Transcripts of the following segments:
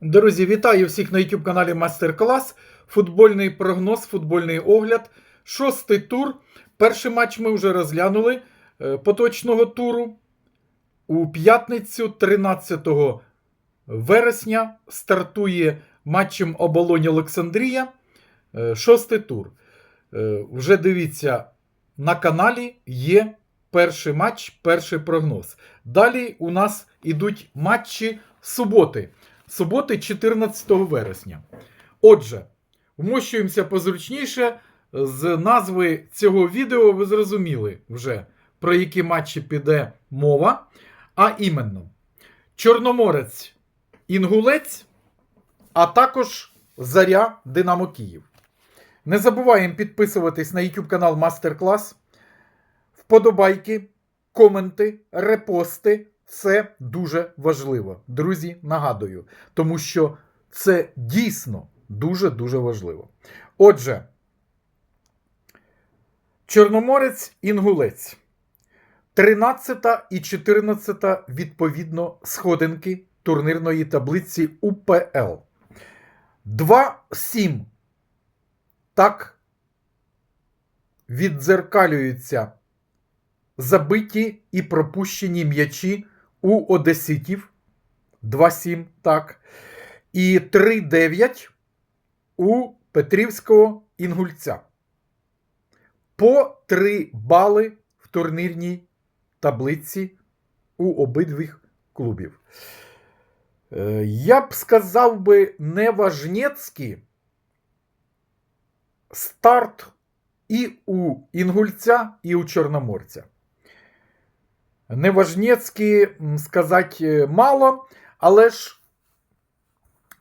Друзі, вітаю всіх на YouTube каналі Мастер Клас. Футбольний прогноз, футбольний огляд. Шостий тур. Перший матч ми вже розглянули е, поточного туру. У п'ятницю, 13 вересня, стартує матчем Оболонь Олександрія. Е, Шостий тур. Е, Вже дивіться, на каналі є перший матч, перший прогноз. Далі у нас ідуть матчі суботи. Суботи 14 вересня. Отже, вмощуємося позручніше. З назви цього відео ви зрозуміли вже, про які матчі піде мова. А іменно, Чорноморець Інгулець, а також Заря Динамо Київ. Не забуваємо підписуватись на YouTube канал Мастер Клас. Вподобайки, коменти, репости. Це дуже важливо. Друзі, нагадую, тому що це дійсно дуже-дуже важливо. Отже, Чорноморець Інгулець. 13 і 14 відповідно сходинки турнірної таблиці УПЛ. 2-7. Так віддзеркалюються забиті і пропущені м'ячі у Одеситів 2-7, так. І 3-9 у Петрівського Інгульця. По 3 бали в турнірній таблиці у обидвих клубів. Е, Я б сказав би неважнєцький старт і у Інгульця, і у Чорноморця. Неважнєцькі сказати мало, але ж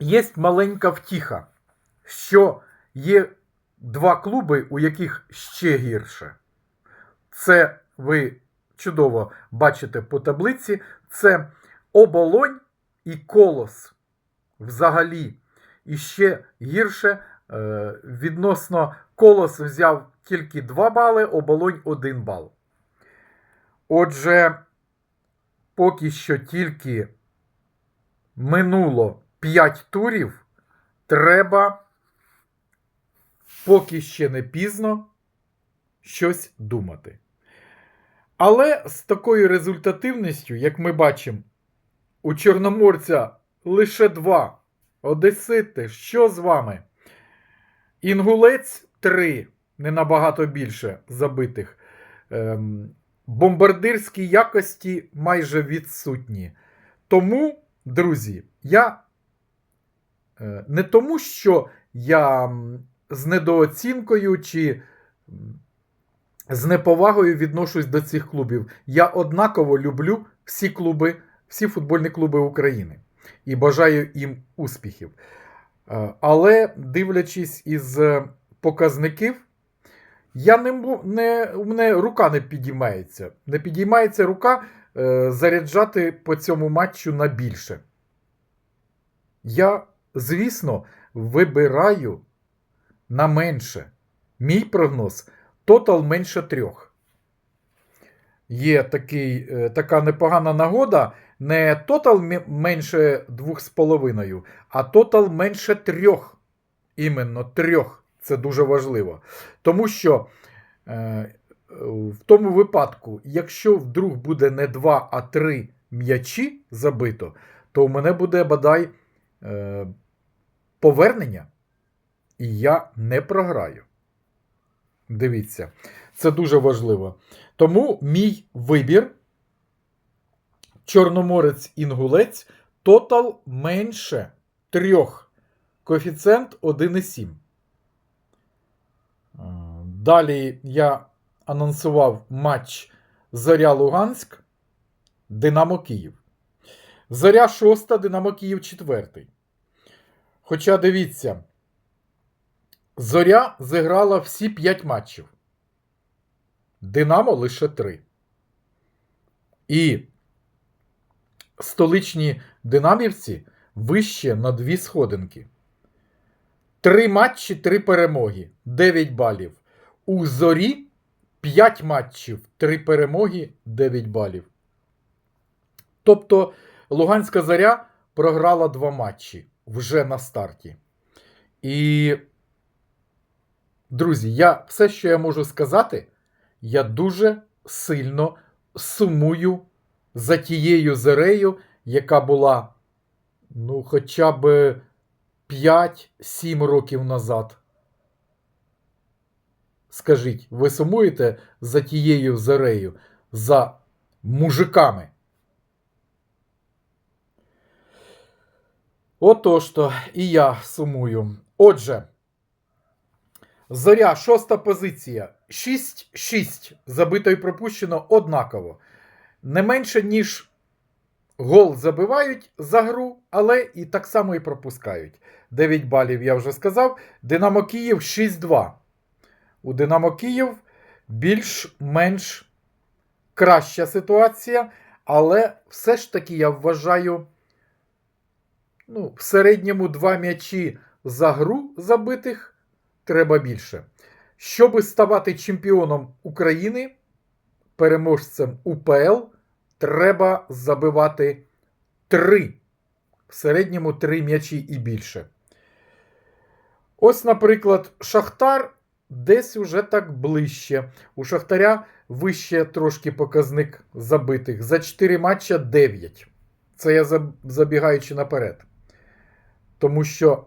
є маленька втіха, що є два клуби, у яких ще гірше. Це ви чудово бачите по таблиці. Це оболонь і колос. Взагалі. І ще гірше е, відносно колос взяв тільки 2 бали, оболонь 1 бал. Отже, поки що тільки минуло 5 турів, треба, поки ще не пізно, щось думати. Але з такою результативністю, як ми бачимо, у Чорноморця лише два. Одесити, що з вами? Інгулець 3, не набагато більше забитих. Ем, бомбардирські якості майже відсутні. Тому, друзі, я е, не тому, що я з недооцінкою чи з неповагою відношусь до цих клубів. Я однаково люблю всі клуби, всі футбольні клуби України і бажаю їм успіхів. Е, Але дивлячись із е, показників, я не, не, у мене рука не підіймається. Не підіймається рука е, заряджати по цьому матчу на більше. Я, звісно, вибираю на менше. Мій прогноз тотал менше трьох. Є такий, е, така непогана нагода. Не тотал ме- менше 2,5, а тотал менше трьох. Іменно трьох. Це дуже важливо. Тому що е, в тому випадку, якщо вдруг буде не 2, а 3 м'ячі забито, то у мене буде бодай е, повернення, і я не програю. Дивіться, це дуже важливо. Тому мій вибір Чорноморець Інгулець тотал менше трьох. Коефіцієнт 1,7. Далі я анонсував матч Зоря Луганськ, Динамо Київ. Зоря 6, Динамо Київ 4. Хоча дивіться, Зоря зіграла всі 5 матчів. Динамо лише 3. І столичні динамівці вище на дві сходинки. Три матчі, три перемоги, 9 балів. У зорі 5 матчів, 3 перемоги, 9 балів. Тобто Луганська зоря програла два матчі. вже на старті. І, друзі, я все, що я можу сказати, я дуже сильно сумую за тією зерею, яка була ну, хоча б 5-7 років назад. Скажіть, ви сумуєте за тією зерею, за мужиками? Отож то, і я сумую. Отже, зоря, шоста позиція. 6-6. Забито і пропущено однаково. Не менше, ніж гол забивають за гру, але і так само і пропускають. 9 балів я вже сказав. Динамо Київ 6-2. У Динамо Київ більш-менш краща ситуація, але все ж таки я вважаю ну, в середньому два м'ячі за гру забитих треба більше. Щоби ставати чемпіоном України, переможцем УПЛ, треба забивати три. В середньому три м'ячі і більше. Ось, наприклад, Шахтар десь уже так ближче. У Шахтаря вище трошки показник забитих. За 4 матча 9. Це я забігаючи наперед. Тому що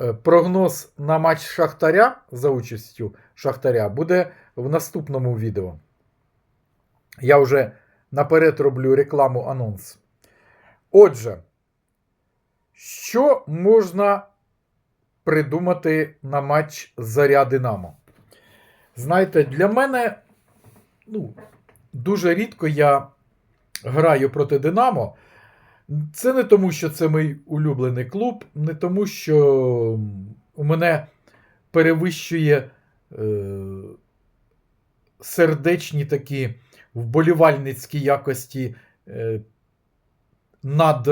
е, прогноз на матч Шахтаря за участю Шахтаря буде в наступному відео. Я вже наперед роблю рекламу анонс. Отже, що можна придумати на матч Заря Динамо? Знаєте, для мене ну, дуже рідко я граю проти Динамо. Це не тому, що це мій улюблений клуб, не тому, що у мене перевищує е, сердечні такі вболівальницькі якості е, над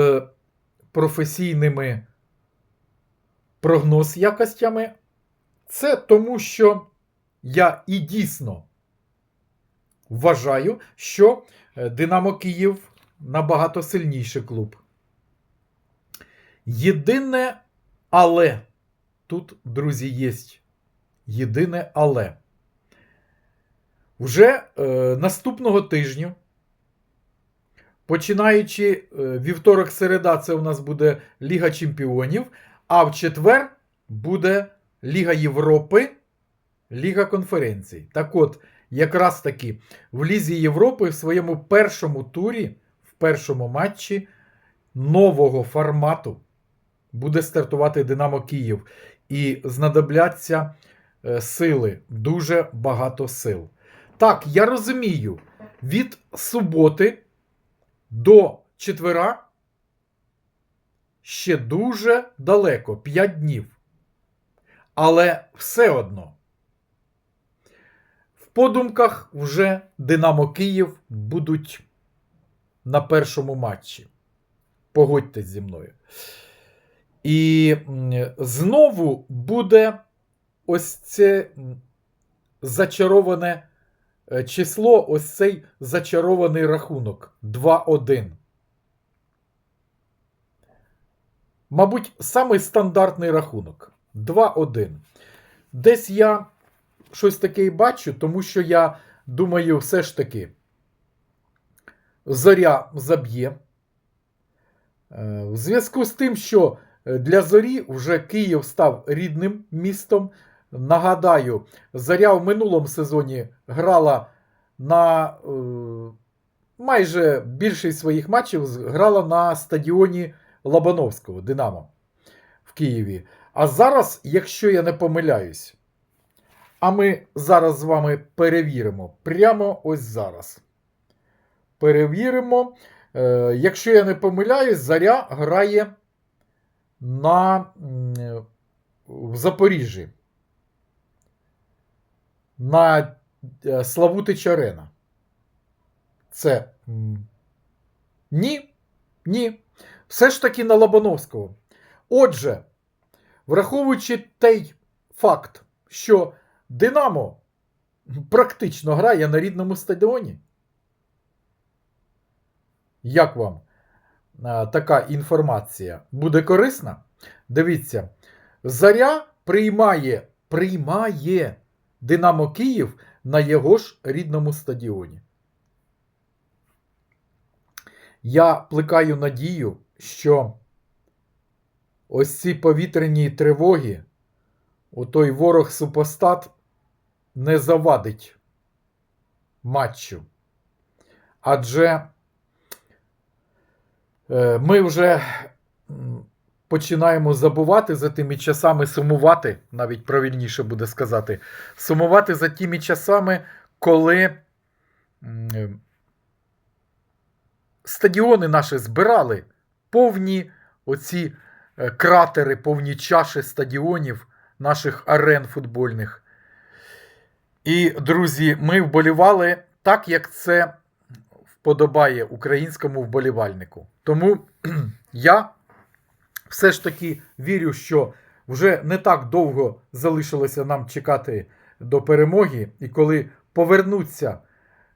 професійними прогноз якостями. Це тому, що я і дійсно вважаю, що е, Динамо Київ набагато сильніший клуб. Єдине але, тут, друзі, є єдине але. Вже е, наступного тижню, починаючи е, вівторок-середа, це у нас буде Ліга Чемпіонів, а в четвер буде Ліга Європи, Ліга конференцій. Так от, якраз таки в Лізі Європи в своєму першому турі, в першому матчі нового формату буде стартувати Динамо Київ. І знадобляться е, сили, дуже багато сил. Так, я розумію, від суботи до четвера ще дуже далеко 5 днів. Але все одно. В подумках вже Динамо Київ будуть на першому матчі. Погодьтесь зі мною. І знову буде ось це зачароване число, ось цей зачарований рахунок 2-1. Мабуть, самий стандартний рахунок 2-1. Десь я щось таке і бачу, тому що я думаю, все ж таки зоря заб'є. Е, В зв'язку з тим, що е, для зорі вже Київ став рідним містом. Нагадаю, зоря в минулому сезоні грала на е, майже більшість своїх матчів грала на стадіоні Лобановського Динамо в Києві. А зараз, якщо я не помиляюсь, а ми зараз з вами перевіримо прямо ось зараз. Перевіримо. Е, якщо я не помиляюсь, Заря грає на, м, в Запоріжжі. На е, Славутич Арена. Це. Ні. Ні. Все ж таки на Лобановського. Отже, враховуючи той факт, що Динамо практично грає на рідному стадіоні. Як вам? е, така інформація буде корисна. Дивіться, Заря приймає, приймає Динамо Київ на його ж рідному стадіоні. Я плекаю надію, що ось ці повітряні тривоги, отой ворог супостат не завадить матчу. Адже е, ми вже починаємо забувати за тими часами, сумувати, навіть правильніше буде сказати, сумувати за тими часами, коли стадіони наші збирали повні оці е, кратери, повні чаші стадіонів наших арен футбольних. І, друзі, ми вболівали так, як це вподобає українському вболівальнику. Тому я все ж таки вірю, що вже не так довго залишилося нам чекати до перемоги, і коли повернуться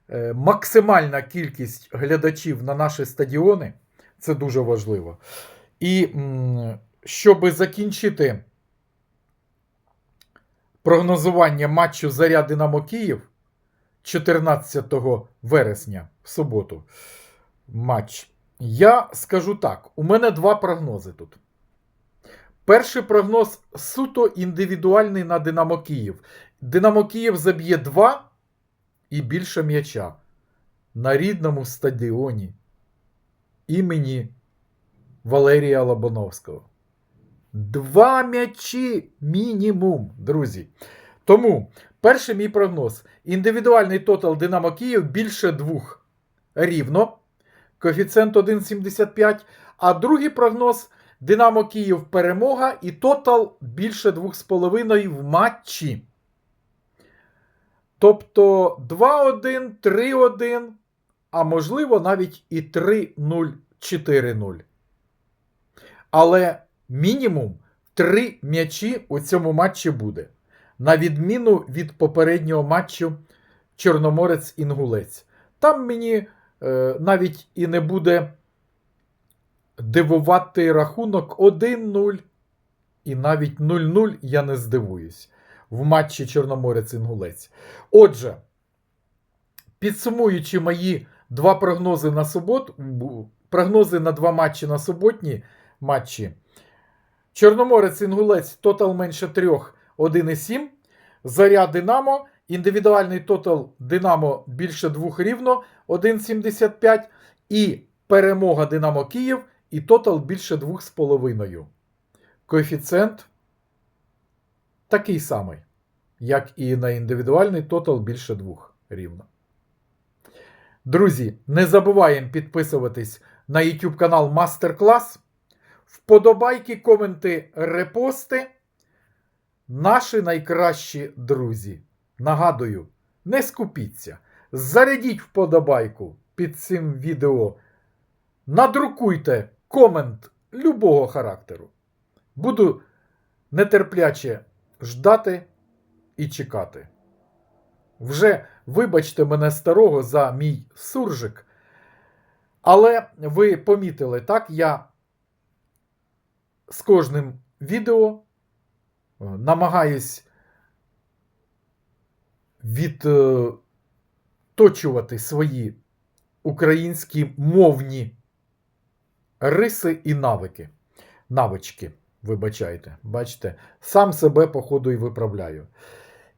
е, максимальна кількість глядачів на наші стадіони, це дуже важливо. І щоб закінчити прогнозування матчу Заря Динамо Київ 14 вересня в суботу матч. Я скажу так: у мене два прогнози тут. Перший прогноз суто індивідуальний на Динамо Київ. Динамо Київ заб'є 2 і більше м'яча на рідному стадіоні імені Валерія Лобановського. Два м'ячі мінімум, друзі. Тому перший мій прогноз: індивідуальний тотал Динамо Київ більше двох рівно. Коефіцієнт 1,75. А другий прогноз Динамо Київ перемога і тотал більше 2,5 в матчі. Тобто 2-1, 3-1, а можливо навіть і 3-0, 4-0. Але мінімум 3 м'ячі у цьому матчі буде. На відміну від попереднього матчу Чорноморець-Інгулець. Там мені е, навіть і не буде дивувати рахунок 1-0 і навіть 0-0 я не здивуюсь в матчі Чорноморець-Інгулець. Отже, підсумуючи мої два прогнози на суботу, прогнози на два матчі на суботні матчі. Чорноморець Інгулець тотал менше 3, 1,7. Заря Динамо. Індивідуальний тотал Динамо більше 2 рівно 1,75. І перемога Динамо Київ і тотал більше 2,5. Коефіцієнт такий самий, як і на індивідуальний тотал більше 2 рівно. Друзі, не забуваємо підписуватись на YouTube канал Мастер Клас. Вподобайки, коменти, репости. Наші найкращі друзі. Нагадую, не скупіться. Зарядіть вподобайку під цим відео. Надрукуйте комент любого характеру. Буду нетерпляче ждати і чекати. Вже вибачте мене старого за мій суржик. Але ви помітили, так, я з кожним відео е, намагаюсь відточувати свої українські мовні риси і навики. Навички, вибачайте, бачите, сам себе, походу, і виправляю.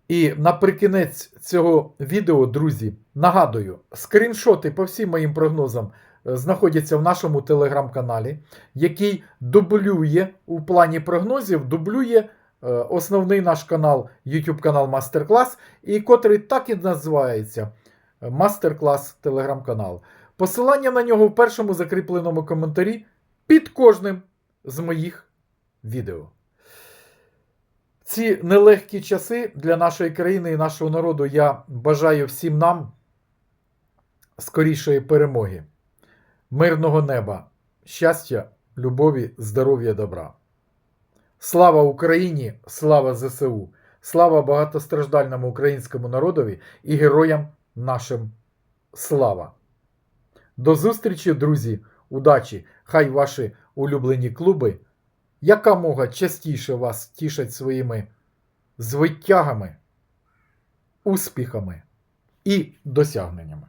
І наприкінець цього відео, друзі, нагадую, скріншоти по всім моїм прогнозам е, знаходяться в нашому телеграм-каналі, який дублює у плані прогнозів, дублює е, основний наш канал, YouTube канал Мастер-клас, і котрий так і називається Мастер-клас телеграм-канал. Посилання на нього в першому закріпленому коментарі під кожним з моїх відео. Ці нелегкі часи для нашої країни і нашого народу я бажаю всім нам скорішої перемоги, мирного неба, щастя, любові, здоров'я, добра. Слава Україні! Слава ЗСУ! Слава багатостраждальному українському народові і героям нашим слава! До зустрічі, друзі, удачі. Хай ваші улюблені клуби якомога частіше вас тішать своїми звитягами, успіхами і досягненнями.